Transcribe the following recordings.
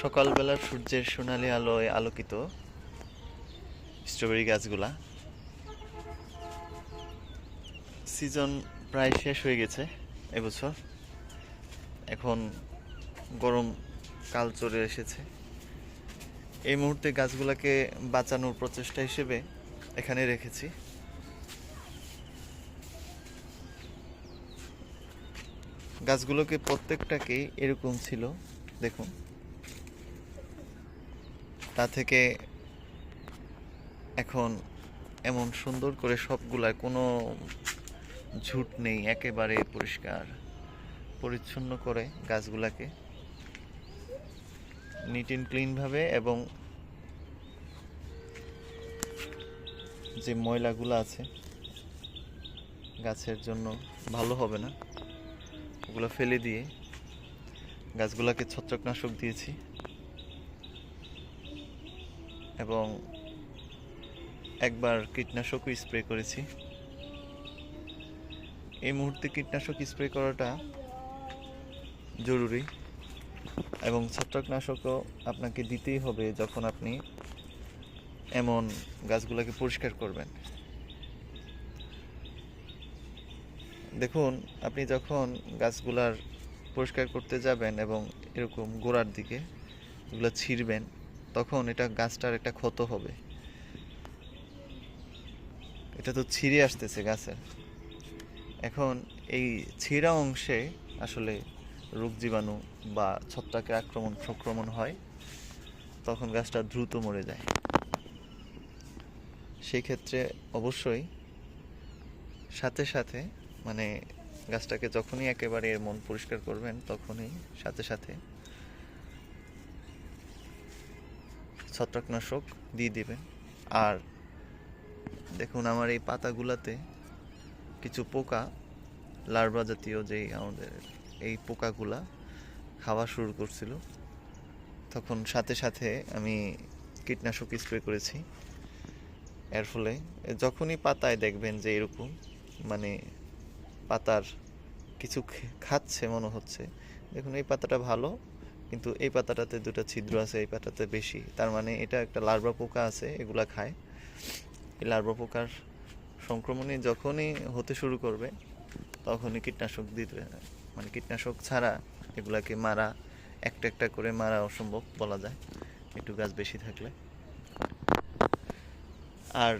সকালবেলার সূর্যের সোনালি আলোয় আলোকিত স্ট্রবেরি গাছগুলা। সিজন প্রায় শেষ হয়ে গেছে এবছর। এখন গরম কাল চলে এসেছে। এই মুহূর্তে গাছগুলাকে বাঁচানোর প্রচেষ্টা হিসেবে এখানে রেখেছি। গাছগুলোকে প্রত্যেকটাকেই এরকম ছিল। দেখুন। তা থেকে এখন এমন সুন্দর করে সবগুলায় কোনো ঝুট নেই, একেবারে পরিষ্কার, পরিচ্ছন্ন করে গাছগুলাকে নিট অ্যান্ড ক্লিনভাবে এবং যে ময়লাগুলো আছে গাছের জন্য ভালো হবে না, ওগুলো ফেলে দিয়ে গাছগুলোকে ছত্রাকনাশক দিয়েছি। এবং একবার কীটনাশকও স্প্রে করেছি। এই মুহূর্তে কীটনাশক স্প্রে করাটা জরুরি এবং ছত্রাকনাশকও আপনাকে দিতেই হবে যখন আপনি এমন গাছগুলোকে পরিষ্কার করবেন। দেখুন, আপনি যখন গাছগুলার পরিষ্কার করতে যাবেন এবং এরকম গোড়ার দিকে এগুলো ছিঁড়বেন তখন এটা গাছটার একটা ক্ষত হবে। এটা তো ছিঁড়ে আসতেছে গাছের। এখন এই ছিঁড়া অংশে আসলে রোগ জীবাণু বা ছত্রাকের আক্রমণ, সংক্রমণ হয়, তখন গাছটা দ্রুত মরে যায়। সেই ক্ষেত্রে অবশ্যই সাথে সাথে মানে গাছটাকে যখনই একেবারে এর মন পরিষ্কার করবেন, তখনই সাথে সাথে ছত্রাকনাশক দিয়ে দেবেন। আর দেখুন আমার এই পাতাগুলাতে কিছু পোকা, লার্ভা জাতীয় যেই আমাদের এই পোকাগুলা খাওয়া শুরু করছিল, তখন সাথে সাথে আমি কীটনাশক স্প্রে করেছি। এর ফলে যখনই পাতায় দেখবেন যে এরকম মানে পাতার কিছু খাচ্ছে মনে হচ্ছে, দেখুন এই পাতাটা ভালো কিন্তু এই পাতাটাতে দুটো ছিদ্র আছে, এই পাতাতে বেশি। তার মানে এটা একটা লার্ভা পোকা আছে, এগুলা খায়। এই লার্ভা পোকার সংক্রমণে যখনই হতে শুরু করবে, তখনই কীটনাশক দিতে মানে কীটনাশক ছাড়া এগুলাকে মারা, একটা একটা করে মারা অসম্ভব বলা যায়। একটু গাছ বেশি থাকলে। আর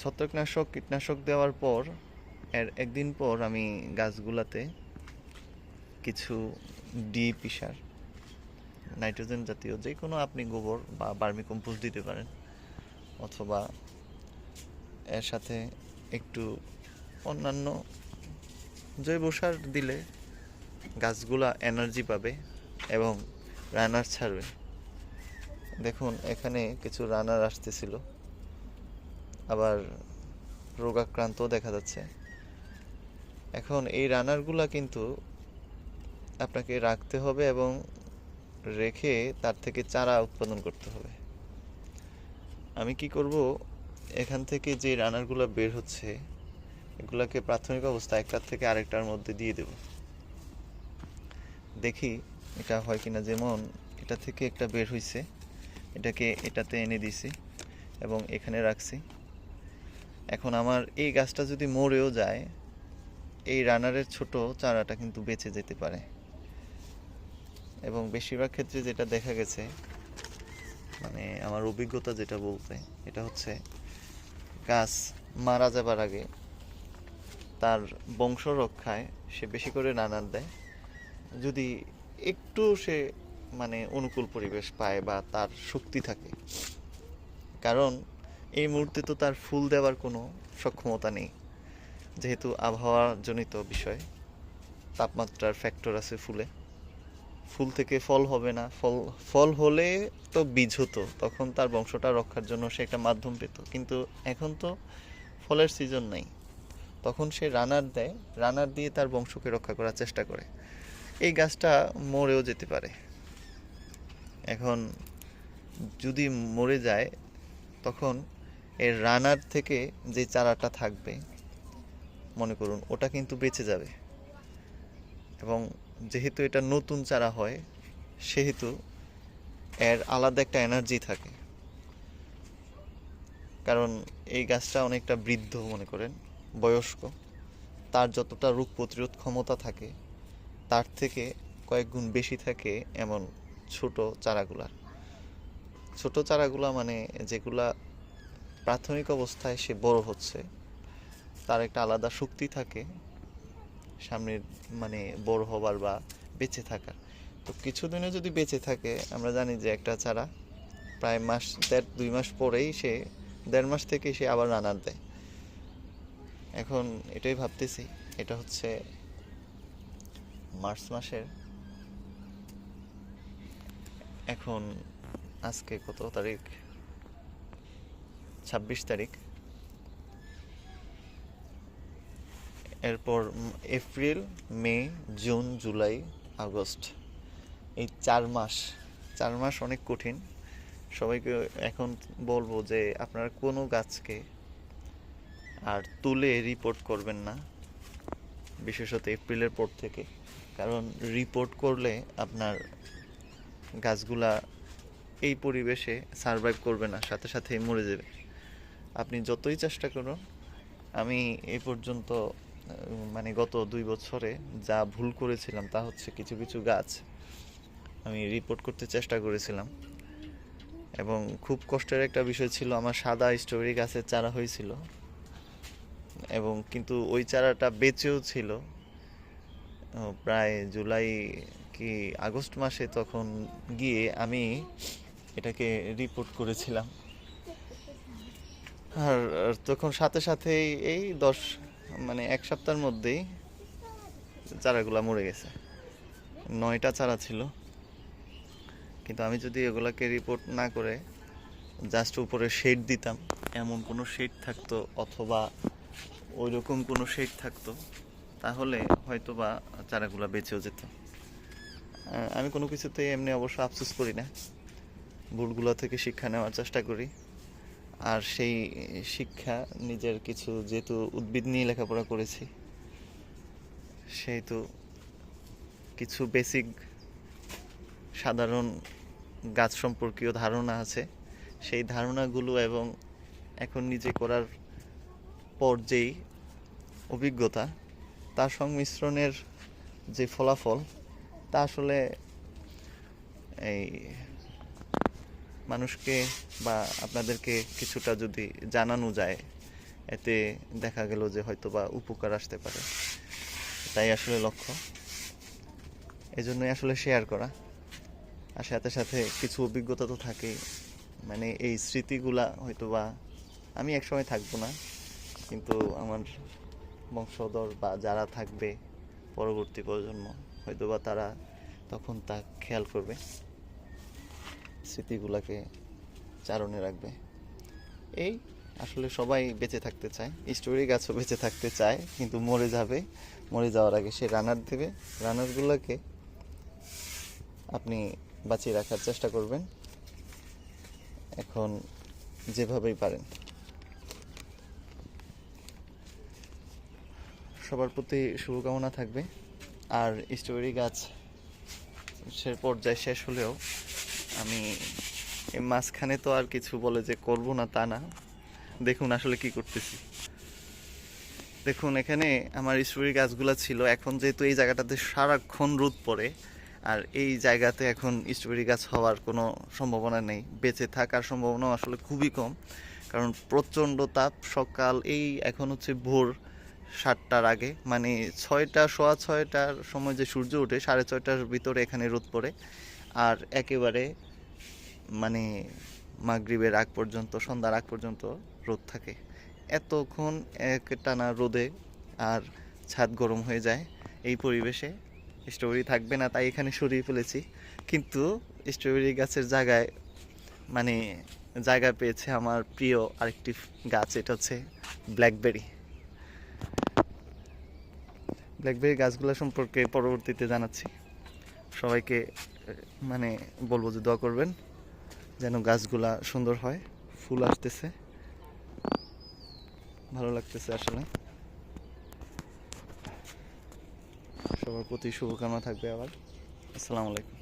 ছত্রাকনাশক, কীটনাশক দেওয়ার পর, এর একদিন পর আমি গাছগুলাতে কিছু ডিপি সার নাইট্রোজেন জাতীয় যে কোনো আপনি গোবর বা বার্মি কম্পোস্ট দিতে পারেন, অথবা এর সাথে একটু অন্যান্য জৈব সার দিলে গাছগুলা এনার্জি পাবে এবং রানার ছাড়বে। দেখুন, এখানে কিছু রানার আসতেছিল, আবার রোগাক্রান্তও দেখা যাচ্ছে। এখন এই রানারগুলা কিন্তু আপনাকে রাখতে হবে এবং রেখে তার থেকে চারা উৎপাদন করতে হবে। আমি কি করব? এখান থেকে যে রানারগুলো বের হচ্ছে, এগুলাকে প্রাথমিক অবস্থা একটার থেকে আরেকটার মধ্যে দিয়ে দেব। দেখি এটা হয় কিনা। যেমন এটা থেকে একটা বের হইছে, এটাকে এটাতে এনে দিছি এবং এখানে রাখছি। এখন আমার এই গাছটা যদি মরেও যায়, এই রানারের ছোট চারাটা কিন্তু বেঁচে যেতে পারে। এবং বেশিরভাগ ক্ষেত্রে যেটা দেখা গেছে মানে আমার অভিজ্ঞতা যেটা বলতে, এটা হচ্ছে গাছ মারা যাবার আগে তার বংশ রক্ষায় সে বেশি করে রানার দেয়। যদি একটু সে মানে অনুকূল পরিবেশ পায় বা তার শক্তি থাকে। কারণ এই মুহূর্তে তো তার ফুল দেওয়ার কোনো সক্ষমতা নেই। যেহেতু আবহাওয়া জনিত বিষয়, তাপমাত্রার ফ্যাক্টর আছে ফুলে। ফুল থেকে ফল হবে না। ফল ফল হলে তো বীজ হতো, তখন তার বংশটা রক্ষার জন্য সে একটা মাধ্যম পেত। কিন্তু এখন তো ফলের সিজন নাই। তখন সে রানার দেয়, রানার দিয়ে তার বংশকে রক্ষা করার চেষ্টা করে। এই গাছটা মরেও যেতে পারে। এখন যদি মরে যায়, তখন এর রানার থেকে যে চারাটা থাকবে, মনে করুন, ওটা কিন্তু বেঁচে যাবে। এবং যেহেতু এটা নতুন চারা হয়, সেহেতু এর আলাদা একটা এনার্জি থাকে। কারণ এই গাছটা অনেকটা বৃদ্ধ মনে করেন, বয়স্ক। তার যতটা রোগ প্রতিরোধ ক্ষমতা থাকে, তার থেকে কয়েক গুণ বেশি থাকে এমন ছোট চারাগুলার ছোট চারাগুলা মানে যেগুলা প্রাথমিক অবস্থায় সে বড় হচ্ছে, তার একটা আলাদা শক্তি থাকে সামনের মানে বড় হবার বা বেঁচে থাকার। তো কিছুদিনে যদি বেঁচে থাকে, আমরা জানি যে একটা চারা প্রায় মাস, দেড়, দুই মাস পরেই সে, দেড় মাস থেকে সে আবার রানার দেয়। এখন এটাই ভাবতেছি, এটা হচ্ছে মার্চ মাসের। এখন আজকে কত তারিখ? ছাব্বিশ তারিখ। এরপর April, May, June, July, August. এই চার মাস চার মাস অনেক কঠিন। সবাইকে এখন বলব যে আপনারা কোনো গাছকে আর তুলে রিপোর্ট করবেন না, বিশেষত এপ্রিলের পর থেকে। কারণ রিপোর্ট করলে আপনার গাছগুলা এই পরিবেশে সারভাইভ করবে না, সাথে সাথে মরে যাবে। আপনি যতই চেষ্টা করুন, আমি এই পর্যন্ত মানে গত দুই বছরে যা ভুল করেছিলাম তা হচ্ছে কিছু কিছু গাছ আমি রিপোর্ট করতে চেষ্টা করেছিলাম। এবং খুব কষ্টের একটা বিষয় ছিল, আমার সাদা স্ট্রবেরি গাছের চারা হয়েছিল। এবং কিন্তু ওই চারাটা বেঁচেও ছিল। প্রায় জুলাই কি আগস্ট মাসে তখন গিয়ে আমি এটাকে রিপোর্ট করেছিলাম। আর তখন সাথে সাথেই এই দশ মানে এক সপ্তাহের মধ্যেই চারাগুলা মরে গেছে। নয়টা চারা ছিল। কিন্তু আমি যদি এগুলাকে রিপোর্ট না করে জাস্ট উপরে শেড দিতাম, এমন কোনো শেড থাকতো অথবা ওই রকম কোনো শেড থাকতো, তাহলে হয়তো বা চারাগুলা বেঁচেও যেত। আমি কোনো কিছুতেই এমনি অবশ্য আফসোস করি না। ভুলগুলো থেকে শিক্ষা নেওয়ার চেষ্টা করি। আর সেই শিক্ষা, নিজের কিছু যেহেতু উদ্ভিদ নিয়ে লেখাপড়া করেছি, সেহেতু কিছু বেসিক সাধারণ গাছ সম্পর্কীয় ধারণা আছে। সেই ধারণাগুলো এবং এখন নিজে করার পর যেই অভিজ্ঞতা তার সংমিশ্রণের যে ফলাফল, তা আসলে এই মানুষকে বা আপনাদেরকে কিছুটা যদি জানানো যায়, এতে দেখা গেল যে হয়তো বা উপকার আসতে পারে। তাই আসলে লক্ষ্য। এই জন্যই আসলে শেয়ার করা। আর সাথে সাথে কিছু অভিজ্ঞতা তো থাকেই। মানে এই স্মৃতিগুলা হয়তো বা আমি একসময় থাকব না, কিন্তু আমার বংশধর বা যারা থাকবে পরবর্তী প্রজন্ম হয়তো বা তারা তখন তা খেয়াল করবে। স্মৃতিগুলাকে চারণে রাখবে। এই আসলে সবাই বেঁচে থাকতে চায়। স্টোরি গাছও বেঁচে থাকতে চায়, কিন্তু মরে যাবে। মরে যাওয়ার আগে সে রানার দেবে। রানারগুলোকে আপনি বাঁচিয়ে রাখার চেষ্টা করবেন। এখন যেভাবেই পারেন। সবার প্রতি শুভকামনা থাকবে। আর স্ট্রবেরি গাছ সে পর্যায়ে শেষ হলেও আমি এই মাঝখানে তো আর কিছু বলে যে করব না তা না। দেখুন আসলে কি করতেছি। দেখুন, এখানে আমার স্ট্রবেরি গাছগুলো ছিল। এখন যেহেতু এই জায়গাটাতে সারাক্ষণ রোদ পড়ে, আর এই জায়গাতে এখন স্ট্রবেরি গাছ হওয়ার কোনো সম্ভাবনা নেই। বেঁচে থাকার সম্ভাবনা আসলে খুবই কম, কারণ প্রচণ্ড তাপ। সকাল, এই এখন হচ্ছে ভোর সাতটার আগে মানে ছয়টা, সোয়া ছয়টার সময় যে সূর্য ওঠে, সাড়ে ছয়টার ভিতরে এখানে রোদ পড়ে। আর একেবারে মানে মাগরিবের আগ পর্যন্ত, সন্ধ্যার আগ পর্যন্ত রোদ থাকে। এতক্ষণ এক টানা রোদে আর ছাদ গরম হয়ে যায়। এই পরিবেশে স্ট্রবেরি থাকবে না, তাই এখানে সরিয়ে ফেলেছি। কিন্তু স্ট্রবেরি গাছের জায়গায় মানে জায়গা পেয়েছে আমার প্রিয় আরেকটি গাছ, এটা হচ্ছে ব্ল্যাকবেরি। ব্ল্যাকবেরি গাছগুলো সম্পর্কে পরবর্তীতে জানাচ্ছি। সবাইকে মানে বলব যে দোয়া করবেন। যেন গাছগুলা সুন্দর হয়। ফুল আসতেছে। ভালো লাগতেছে আসলে। সবার প্রতি শুভকামনা থাকবে আবার। আসসালামু আলাইকুম।